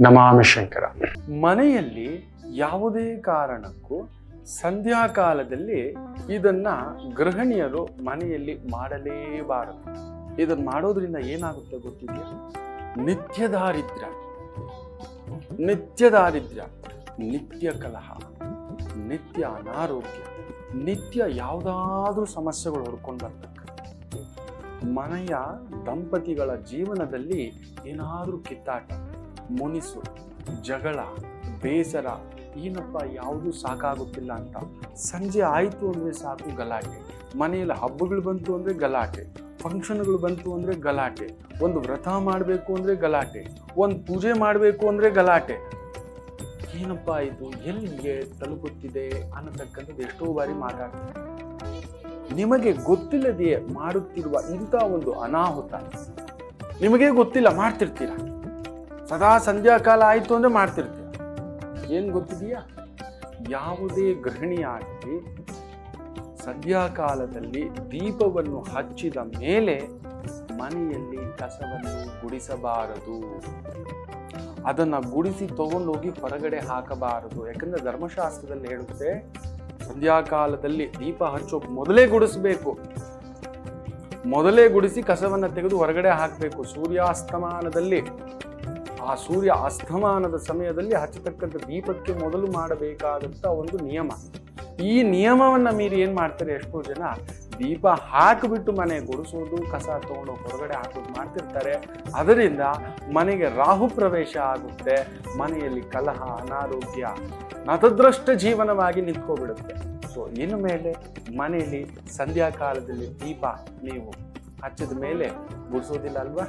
ನಮಾಮಿ ಶಂಕರ ಮನೆಯಲ್ಲಿ ಯಾವುದೇ ಕಾರಣಕ್ಕೂ ಸಂಧ್ಯಾಕಾಲದಲ್ಲಿ ಇದನ್ನ ಗೃಹಿಣಿಯರು ಮನೆಯಲ್ಲಿ ಮಾಡಲೇಬಾರದು. ಇದನ್ನ ಮಾಡೋದ್ರಿಂದ ಏನಾಗುತ್ತೆ ಗೊತ್ತಿದೆಯಾ? ನಿತ್ಯ ದಾರಿದ್ರ್ಯ ನಿತ್ಯ ದಾರಿದ್ರ ನಿತ್ಯ ಕಲಹ. ನಿತ್ಯ ಅನಾರೋಗ್ಯ. ನಿತ್ಯ ಯಾವುದಾದ್ರೂ ಸಮಸ್ಯೆಗಳು ಹೊಡ್ಕೊಂಡು ಮನೆಯ ದಂಪತಿಗಳ ಜೀವನದಲ್ಲಿ ಏನಾದರೂ ಕಿತ್ತಾಟ. ಮುನಿಸು, ಜಗಳ, ಬೇಸರ, ಏನಪ್ಪ ಯಾವುದೂ ಸಾಕಾಗುತ್ತಿಲ್ಲ ಅಂತ. ಸಂಜೆ ಆಯಿತು ಅಂದರೆ ಸಾಕು ಗಲಾಟೆ. ಮನೆಯಲ್ಲಿ ಹಬ್ಬಗಳು ಬಂತು ಅಂದರೆ ಗಲಾಟೆ. ಫಂಕ್ಷನ್ಗಳು ಬಂತು ಅಂದರೆ ಗಲಾಟೆ. ಒಂದು ವ್ರತ ಮಾಡಬೇಕು ಅಂದರೆ ಗಲಾಟೆ. ಒಂದು ಪೂಜೆ ಮಾಡಬೇಕು ಅಂದರೆ ಗಲಾಟೆ. ಏನಪ್ಪ ಇದು? ಎಲ್ಲಿಗೆ ತಲುಪುತ್ತಿದೆ ಅನ್ನತಕ್ಕಂಥದ್ದು ಎಷ್ಟೋ ಬಾರಿ ಮಾತಾಡ್ತಾರೆ ನಿಮಗೆ ಗೊತ್ತಿಲ್ಲದೆಯೇ ಮಾಡುತ್ತಿರುವ ಇಂಥ ಒಂದು ಅನಾಹುತ. ನಿಮಗೆ ಗೊತ್ತಿಲ್ಲ, ಮಾಡ್ತಿರ್ತೀರ? ಸದಾ ಸಂಧ್ಯಾಕಾಲ ಆಯಿತು ಅಂದರೆ ಮಾಡ್ತಿರ್ತೀವಿ ಏನು ಗೊತ್ತಿದೆಯಾ? ಯಾವುದೇ ಗೃಹಿಣಿ ಆಗಲಿ ಸಂಧ್ಯಾಕಾಲದಲ್ಲಿ ದೀಪವನ್ನು ಹಚ್ಚಿದ ಮೇಲೆ ಮನೆಯಲ್ಲಿ ಕಸವನ್ನು ಗುಡಿಸಬಾರದು. ಅದನ್ನ ಗುಡಿಸಿ ತಗೊಂಡೋಗಿ ಹೊರಗಡೆ ಹಾಕಬಾರದು. ಯಾಕಂದರೆ ಧರ್ಮಶಾಸ್ತ್ರದಲ್ಲಿ ಹೇಳುತ್ತೆ ಸಂಧ್ಯಾಕಾಲದಲ್ಲಿ ದೀಪ ಹಚ್ಚೋಕೆ ಮೊದಲೇ ಗುಡಿಸ್ಬೇಕು. ಮೊದಲೇ ಗುಡಿಸಿ ಕಸವನ್ನು ತೆಗೆದು ಹೊರಗಡೆ ಹಾಕಬೇಕು. ಸೂರ್ಯಾಸ್ತಮಾನದಲ್ಲಿ ಆ ಸೂರ್ಯ ಅಸ್ತಮಾನದ ಸಮಯದಲ್ಲಿ ಹಚ್ಚತಕ್ಕಂಥ ದೀಪಕ್ಕೆ ಮೊದಲು ಮಾಡಬೇಕಾದಂಥ ಒಂದು ನಿಯಮ. ಈ ನಿಯಮವನ್ನು ಮೀರಿ ಏನು ಮಾಡ್ತಾರೆ ಎಷ್ಟೋ ಜನ? ದೀಪ ಹಾಕಿಬಿಟ್ಟು ಮನೆ ಗುಡಿಸೋದು, ಕಸ ತಗೊಂಡು ಹೊರಗಡೆ ಹಾಕೋದು ಮಾಡ್ತಿರ್ತಾರೆ. ಅದರಿಂದ ಮನೆಗೆ ರಾಹು ಪ್ರವೇಶ ಆಗುತ್ತೆ. ಮನೆಯಲ್ಲಿ ಕಲಹ, ಅನಾರೋಗ್ಯ, ನತದ್ರಷ್ಟ ಜೀವನವಾಗಿ ನಿಂತ್ಕೋಬಿಡುತ್ತೆ. ಸೊ ಇನ್ನು ಮೇಲೆ ಮನೆಯಲ್ಲಿ ಸಂಧ್ಯಾಕಾಲದಲ್ಲಿ ದೀಪ ನೀವು ಹಚ್ಚಿದ ಮೇಲೆ ಗುಡಿಸೋದಿಲ್ಲ ಅಲ್ವಾ?